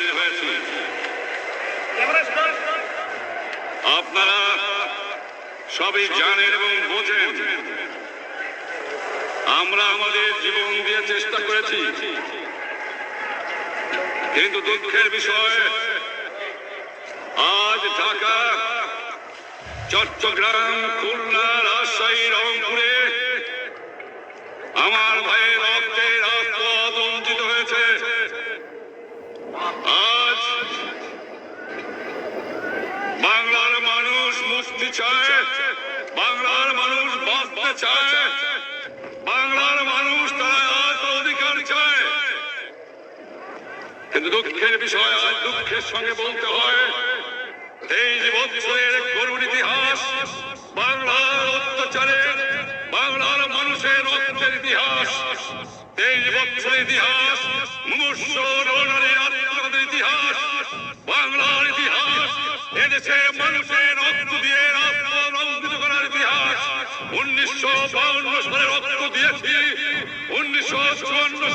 হাজির হয়েছি। আপনারা সবই জানেন এবং বোঝেন। আমরা আমাদের জীবন দিয়ে চেষ্টা করেছি। কিন্তু দুঃখের বিষয় আজ ঢাকা চট্টগ্রাম খুলনা রাজশাহী রংপুরে আমার ভাইয়ের রক্তে রাজপথ বঞ্চিত হয়েছে আজ বাংলার মানুষ মুক্তি চায় বাংলার মানুষ বাঁচতে চায় বাংলার মানুষ তারা আজ অধিকার চায়। কিন্তু দুঃখের বিষয় আজ দুঃখের সঙ্গে বলতে হয় তেইশ বছরের করুণ ইতিহাস, বাংলার অত্যাচারের, বাংলার মানুষের রক্তের ইতিহাস তেইশ বছরের ইতিহাস, মুমূর্ষ রোনারের ইতিহাস, বাংলার ইতিহাস এদেশের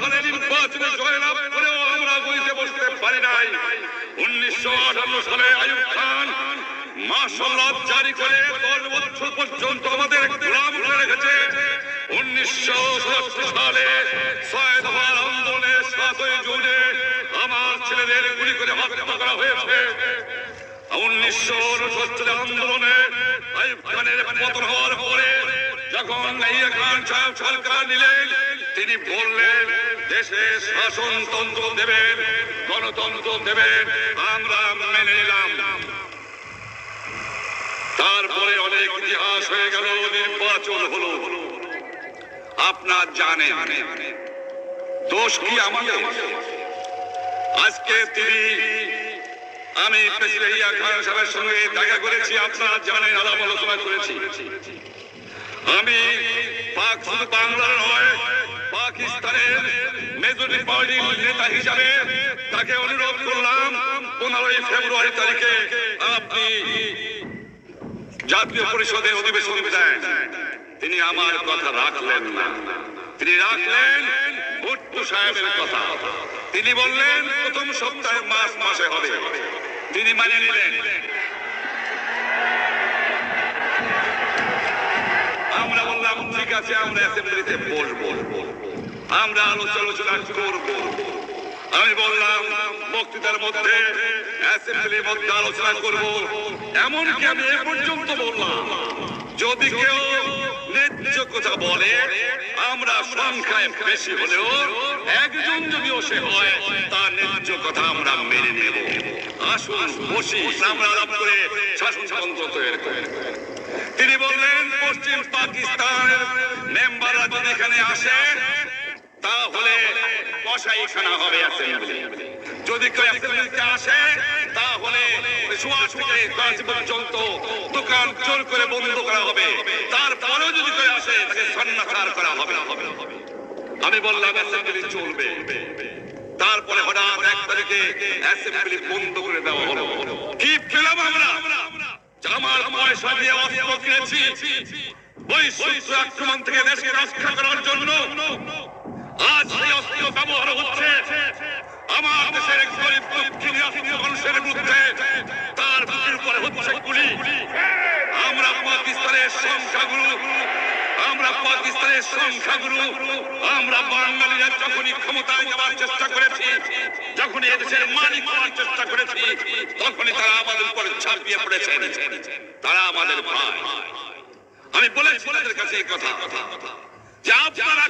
সালে নির্বাচনে জয়লাভ করেও আমরা গলিতে বসতে পারি নাই। উনিশশো আঠান্ন সালে আয়ুব খান মাসাল্লাহ জারি করে দশ বছর পর্যন্ত আমাদের গোলাম করে রেখেছে। উনিশশো সাতাত্তর সালে ছয় দফার আন্দোলনে সাতই জুনে আমার ছেলেদের গুলি করে হত্যা করা হয়েছে। উনিশশো উনসত্তর আন্দোলনে আইব খানের পতন হওয়ার পরে যখন খান সাহেব সরকার নিলেন তিনি বললেন, দেশে শাসনতন্ত্র দেবেন, গণতন্ত্র দেবেন, আমরা মেনে নিলাম। তারপরে অনেক ইতিহাস হয়ে গেল, নির্বাচন হলো। আপনার জানেন, দোষ কি আমাদের? আজকে তিনি, আমি প্রেসিডেন্ট খান সাহেবের সঙ্গে দেখা করেছি, আপনারা জানেন, আলাপ আলোচনা করেছি। আমি পাক শুধু বাংলার নয় পাকিস্তানের মেজরিটি পার্টির নেতা হিসাবে তাকে অনুরোধ করলাম পনেরোই ফেব্রুয়ারি তারিখে আপনি জাতীয় পরিষদের অধিবেশন দেন। তিনি আমার কথা রাখলেন না। তিনি রাখলেন ভুট্টু সাহেবের কথা। তিনি বললেন, প্রথম সপ্তাহে মাস মাসে হবে। তিনি মানে নিলেন। আমরা বললাম, ঠিক আছে, আমরা অ্যাসেম্বলিতে বসবো। আমরা আলোচনা করব। আমি বললাম, বক্তৃতার মধ্যে অ্যাসেম্বলির মধ্যে আলোচনা করব। এমনকি আমি এ পর্যন্ত বললাম, যদি কেউ ন্যায্য কথা বলে, আমরা সংখ্যায় বেশি হলেও একজন যদি সে হয়, তার ন্যায্য কথা আমরা মেনে নেব। আসুন, বসি, আমরা আলাপ করে শাসনতন্ত্র তৈরি করি। তিনি বললেন, পশ্চিম পাকিস্তানের মেম্বাররা যদি এখানে আসে তাহলে কসাইখানা হবে অ্যাসেম্বলি যদি কেউ অ্যাসেম্বলিতে আসে, তাহলে সোয়া থেকে করাচি পর্যন্ত দোকান জোর করে বন্ধ করা হবে। তারপরেও যদি কেউ আসে, তাকে সন্ন্যাসার করা হবে। আমি বললাম অ্যাসেম্বলি চলবে। তারপরে হঠাৎ এক তারিখে অ্যাসেম্বলি বন্ধ করে দেওয়া হলো। কি পেলাম আমরা? আমার পয়সা দিয়ে অস্ত্র কিনেছি। শত্রু আক্রমণ থেকে দেশকে রক্ষা করার জন্য আজ সেই অস্ত্র ব্যবহার হচ্ছে। আমার দেশের গরিব দক্ষিণ রাষ্ট্রীয় মানুষের বিরুদ্ধে। তার বুকের উপরে হচ্ছে গুলি। আমরা পাকিস্তানের সংখ্যাগুরু। আমরা পাকিস্তানের সংখ্যাগুরু। আমরা বাঙালিরা যখনই ক্ষমতায় যাওয়ার চেষ্টা করেছি, যখনই এদেশের মালিক হওয়ার চেষ্টা করেছি, তখনই তারা আমাদের উপরে ঝাঁপিয়ে পড়েছেন। তারা আমাদের ভাই। আমি বলেছি তাদের কাছে এই কথা। যে আপনারা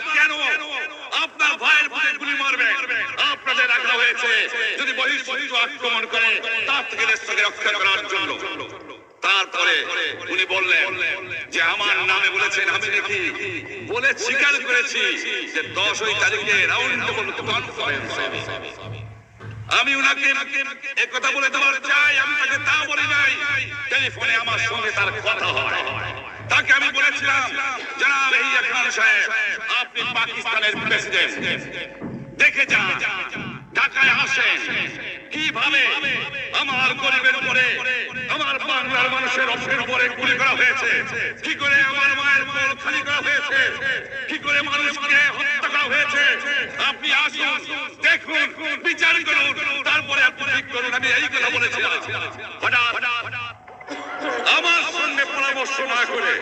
তারপরে উনি বললেন যে, আমার নামে বলেছেন আমি নাকি বলে স্বীকার করেছি যে, দশই তারিখে আমি উনাকে এক কথা বলে দেওয়ার চাই, আমি তাকে তা বলি নাই। টেলিফোনে আমার সঙ্গে তার কথা হয়। তাকে আমি বলেছিলাম, জনাব ইয়া খান সাহেব, আপনি পাকিস্তানের প্রেসিডেন্ট দেখে যান, ঢাকায় আসেন। কীভাবে আমার গরিবের উপরে, আমার বাংলার মানুষের অপের উপরে গুলি করা হয়েছে? কি করে আমার মায়ের কোল খালি করা হয়েছে? কি করে মানুষকে হত্যা করা হয়েছে? আপনি আসুন, দেখুন, বিচার করুন। তারপরে আপনি ঠিক করুন, আমি এই কথা বলেছিলাম। হঠাৎ আমার সঙ্গে পরামর্শ না করে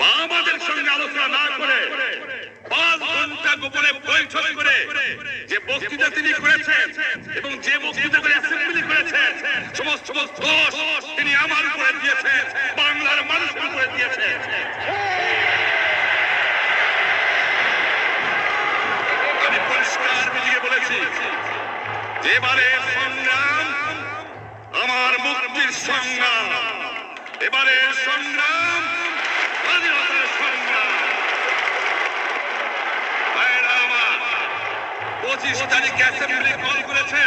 বা আমাদের সঙ্গে আলোচনা না করে পাঁচ ঘণ্টা গোপনে বৈঠক করে যে বক্তৃতা তিনি করেছেন এবং যে বক্তৃতা করে অ্যাসেম্বলি করেছেন, সমস্ত দোষ তিনি আমার উপরে দিয়েছেন, বাংলার মানুষের উপরে দিয়েছেন। আমি পরিষ্কার মিলিয়ে বলেছি এবারে সংগ্রাম আমার মুক্তির সংগ্রাম। এবারে সংগ্রাম পঁচিশ তারিখ অ্যাসেম্বলি কল করেছে।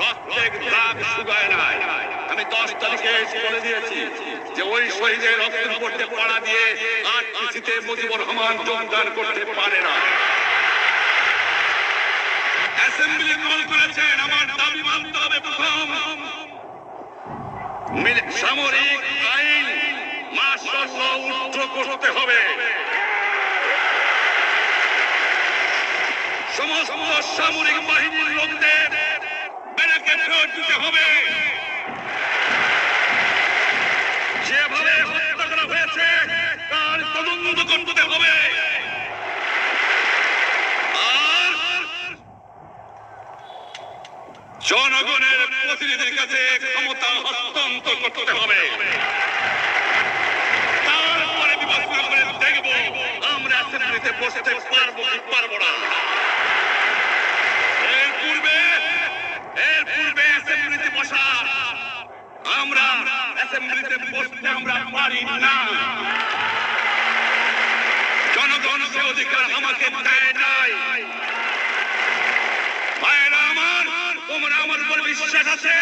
রক্তের দাগ শুকায় নাই। আমি দশ তারিখে বলে দিয়েছি যে ওই শহীদের দিয়ে পাড়া দিয়ে আর কিছুতে মুজিবুর রহমান যোগদান করতে পারে না। অ্যাসেম্বলি কল করেছেন, আমার দাবি মানতে হবে প্রথম। সামরিক আইন করতে হবে। সমস্ত সামরিক বাহিনীর লোকদের ব্যারাকে ফেরত দিতে হবে। যেভাবে হত্যা করা হয়েছে, তার তদন্ত করতে হবে আর জনগণের প্রতিনিধির কাছে ক্ষমতা হস্তান্তর করতে হবে। তারপরে দেখব আমরা অ্যাসেম্বলিতে বসতে পারব কি পারব না। এর পূর্বে এর পূর্বে অ্যাসেম্বলিতে বসা আমরা অ্যাসেম্বলিতে বসতে আমরা পারি না। জনগণ অধিকার আমাকে দেয় নাই ভাইয়েরা আমার তোমরা আমার উপর বিশ্বাস আছে।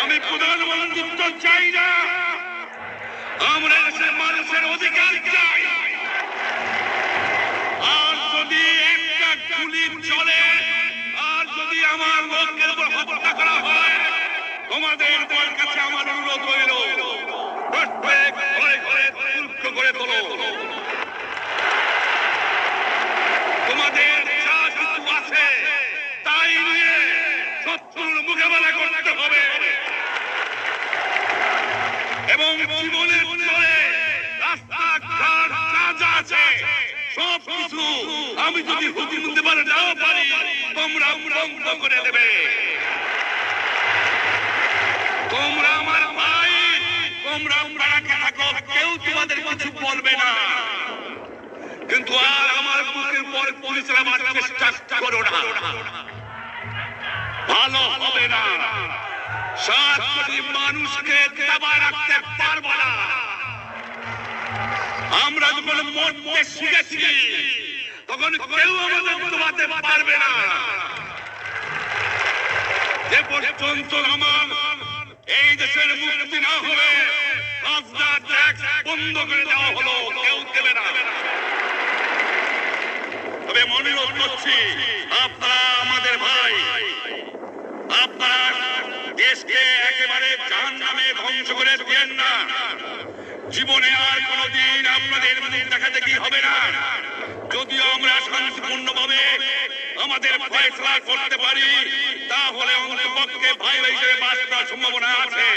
আমি প্রধানমন্ত্রিত্ব চাই না। আমরা মানুষের অধিকার চাই। আর যদি একটা গুলি চলে আর যদি আমার লোকের উপর হত্যা করা হয় তোমাদের কাছে আমার অনুরোধ রইল প্রত্যেক ঘরে ঘরে তুল্ক করে তোলো তোমাদের যা কিছু আছে তাই নিয়ে শত্রুর মোকাবেলা করতে হবে এবং জীবনের পরে রাস্তাঘাট যা যা আছে। সব কিছু আমি যদি হুকুম দেবার নাও পারি। তোমরা বন্ধ করে দেবে। তোমরা আমার ভাই। তোমরা প্রাণকে থাকো? কেউ তোমাদের কিছু বলবে না। কিন্তু আর আমার বুকের পর পুলিশ চালাবার চেষ্টা করো না। ভালো হবে না। সাত কোটি মানুষকে দাবায় রাখতে পারব না। আমরা যখন মরতে শিখেছি, তখন কেউ আমাদের তোমাতে পারবে না। যে পর্যন্ত আমার এই দেশের মুক্তি না হবে বন্ধ করে দেওয়া হলো, কেউ দেবে না। তবে মনে করছি আপনারা আমাদের ভাই আপনারা দেশকে একেবারে জাহান নামে ধ্বংস করে দিয়েন না জীবনে আর কোনদিন আপনাদের দেখা দেখি হবে না? যদিও আমরা শান্তিপূর্ণ ভাবে আমাদের ফয়সলা করতে পারি, তাহলে অন্তপক্ষে ভাই ভাই হিসেবে বাস করার সম্ভাবনা আছে।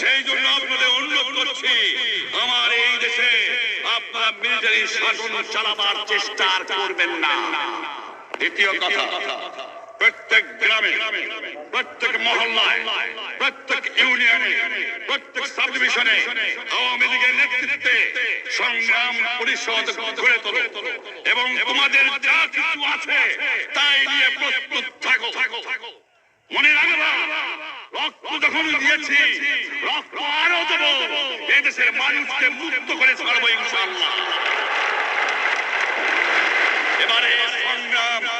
সেই জন্য আপনাদের অনুরোধ করছি, আমার এই দেশে আপনারা মিলিটারি শাসন চালাবার চেষ্টা করবেন না। দ্বিতীয় কথা প্রত্যেক গ্রামে, প্রত্যেক মহল্লায়, প্রত্যেক ইউনিয়নে, প্রত্যেক সাব ডিভিশনে আওয়ামী লীগের নেতৃত্বে সংগ্রাম পরিষদ গড়ে তোলো। এবং তোমাদের যা কিছু আছে তাই নিয়ে প্রস্তুত থাকো। মনে রাখবা, রক্ত যখন দিয়েছি, রক্ত আরও দেবো। এদেশের মানুষকে মুক্ত করে ছাড়বো ইনশাআল্লাহ। এবারে সংগ্রাম